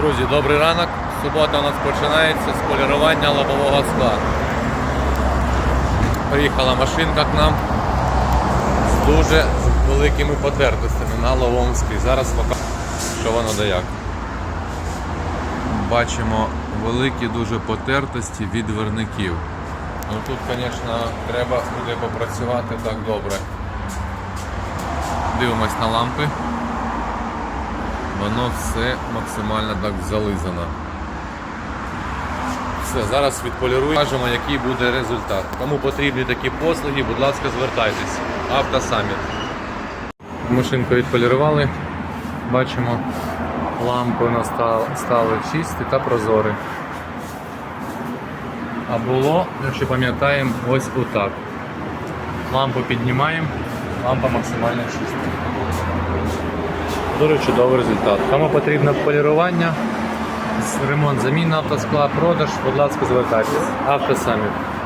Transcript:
Друзі, добрий ранок. Субота у нас починається з полірування лобового скла. Приїхала машинка к нам з дуже великими потертостями на лобовому склі. Зараз покажу, що воно да як. Бачимо великі дуже потертості від верників. Ну тут, звісно, треба буде попрацювати так добре. Дивимось на лампи. Воно все максимально так зализано. Все, зараз відполіруємо, кажемо, який буде результат. Кому потрібні такі послуги, будь ласка, звертайтесь. Автосаміт. Машинку відполірували. Бачимо, лампи у нас стали чисті та прозорі. А було, якщо пам'ятаємо, ось отак. Лампу піднімаємо, лампа максимально чиста. Дуже чудовий результат. Кому потрібно полірування, ремонт заміна автоскла, продаж, будь ласка, звертайтесь. Автосаміт.